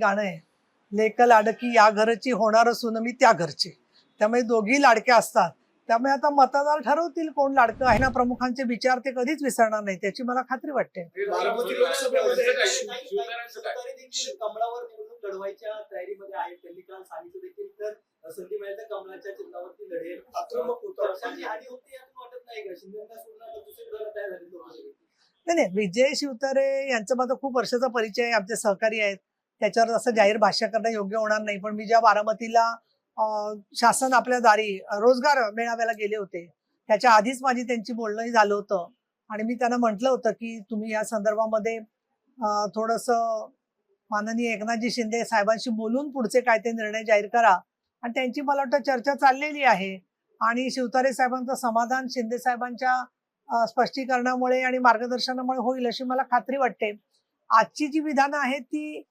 गाणं आहे. लेक लाडकी या घरची होणार असून मी त्या घरची. त्यामुळे दोघी लाडक्या असतात. त्यामुळे आता मतदार ठरवतील कोण लाडकं आहे ना प्रमुखांचे विचार ते कधीच विसरणार नाही त्याची मला खात्री वाटते. नाही नाही नाही. विजय शिवतारे यांचा माझा खूप वर्षाचा परिचय आहे. आमचे सहकारी आहेत. त्याच्यावर असं जाहीर भाष्य करणं योग्य होणार नाही. पण मी ज्या बारामतीला शासन आपल्या दारी रोजगार मेळाव्याला गेले होते त्याच्या आधीच माझी त्यांची बोलणंही झालं होतं. आणि मी त्यांना म्हटलं होतं की तुम्ही या संदर्भामध्ये थोडस थोडंसं माननीय एकनाथजी शिंदे साहेबांशी बोलून पुढचे काय ते निर्णय जाहीर करा. आणि त्यांची मला वाटतं चर्चा चाललेली आहे. आणि शिवतारे साहेबांचं समाधान शिंदे साहेबांच्या स्पष्टीकरणामुळे आणि मार्गदर्शनामुळे होईल अशी मला खात्री वाटते. आजची जी विधानं आहेत ती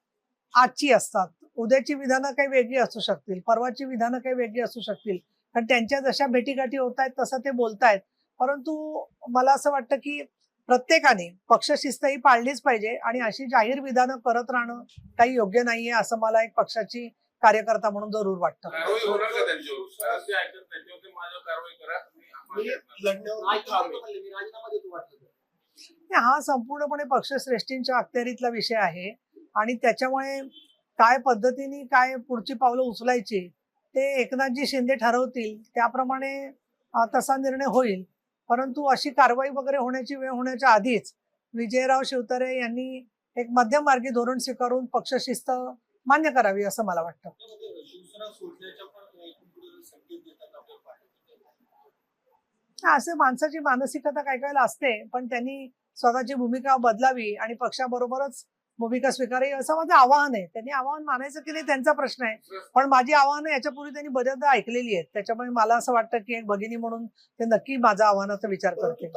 आजची असतात. उद्याची विधानं काही वेगळी असू शकतील परवाची विधानं काही वेगळी असू शकतील. कारण त्यांच्या जशा भेटीगाठी होत आहेत तसं ते बोलतायत. परंतु मला असं वाटतं की प्रत्येकाने पक्षशिस्त ही पाळलीच पाहिजे आणि अशी जाहीर विधानं करत राहणं काही योग्य नाहीये असं मला एक पक्षाची कार्यकर्ता म्हणून जरूर वाटतं. हा संपूर्णपणे पक्षश्रेष्ठींच्या अखत्यारीतला विषय आहे. आणि त्याच्यामुळे काय पद्धतीने काय पुढची पावलं उचलायची ते एकनाथजी शिंदे ठरवतील त्याप्रमाणे तसा निर्णय होईल. परंतु अशी कारवाई वगैरे होण्याची वेळ होण्याच्या आधीच विजयराव शिवतरे यांनी एक मध्यममार्गी धोरण स्वीकारून पक्षशिस्त मान्य करावी असं मला वाटतं. असे माणसाची मानसिकता काय काय असते पण त्यांनी स्वतःची भूमिका बदलावी आणि पक्षाबरोबरच भूमिका स्वीकारावी असं माझं आवाहन आहे. त्यांनी आवाहन मानायचं की नाही त्यांचा प्रश्न आहे. पण माझी आव्हानं याच्यापूर्वी त्यांनी बऱ्याचदा ऐकलेली आहेत. त्याच्यामुळे मला असं वाटतं की एक भगिनी म्हणून ते नक्की माझा आव्हानाचा विचार करते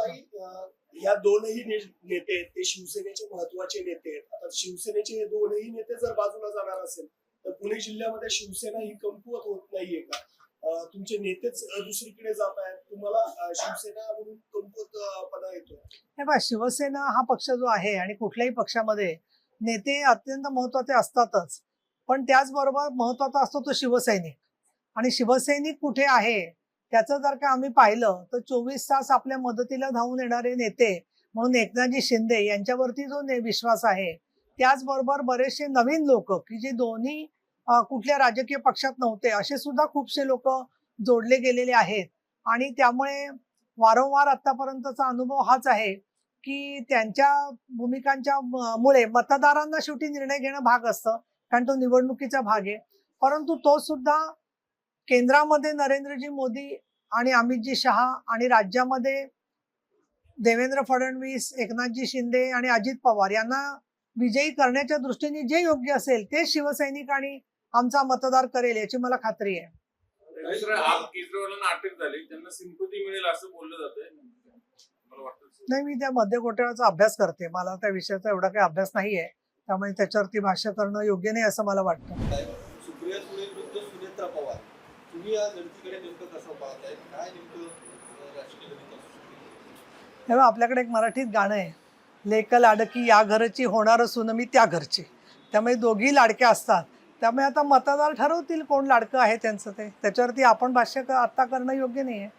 या दोनही नेते आहेत, ते शिवसेनेचे महत्त्वाचे नेते आहेत. आता शिवसेनेचे हे दोनही नेते जर बाजूला जाणार असेल तर पुणे जिल्ह्यामध्ये शिवसेना ही कमकुवत होत नाहीये का? तुमचे नेतेच दुसरीकडे जात आहेत. तुम्हाला शिवसेना म्हणून कमकुवतपणा येतो हे बघा शिवसेना हा पक्ष जो आहे आणि कुठल्याही पक्षामध्ये नेते अत्यंत महत्त्वाचे असतातच. पण त्याचबरोबर महत्त्वाचा असतो तो शिवसैनिक. आणि शिवसैनिक कुठे आहे? त्याचं जर का आम्ही पाहिलं तर चोवीस तास आपल्या मदतीला धावून येणारे नेते म्हणून एकनाथजी शिंदे यांच्यावरती जो ने- विश्वास आहे त्याचबरोबर बरेचसे नवीन लोक की जे दोन्ही कुठल्या राजकीय पक्षात नव्हते असे सुद्धा खूपसे लोक जोडले गेलेले आहेत. आणि त्यामुळे वारंवार आतापर्यंतचा अनुभव हाच आहे की त्यांच्या भूमिकांच्या मुळे मतदारांना शेवटी निर्णय घेणं भाग असतं कारण तो निवडणुकीचा भाग आहे. परंतु तो सुद्धा केंद्रामध्ये नरेंद्रजी मोदी आणि अमितजी शहा आणि राज्यामध्ये देवेंद्र फडणवीस एकनाथजी शिंदे आणि अजित पवार यांना विजयी करण्याच्या दृष्टीने जे योग्य असेल ते शिवसैनिक आणि आमचा मतदार करेल याची मला खात्री आहे. नाही मी त्या मध्य घोटाळ्याचा अभ्यास करते. मला त्या विषयाचा एवढा काही अभ्यास नाहीये. त्यामुळे त्याच्यावरती भाष्य करणं योग्य नाही असं मला वाटतं. तेव्हा आपल्याकडे एक मराठीत गाणं आहे. लेक लाडकी या घरची होणार असून मी त्या घरची. त्यामुळे दोघी लाडक्या असतात. त्यामुळे आता मतदार ठरवतील कोण लाडकं आहे त्यांचं ते. त्याच्यावरती आपण भाष्य क- आता करणं योग्य नाही आहे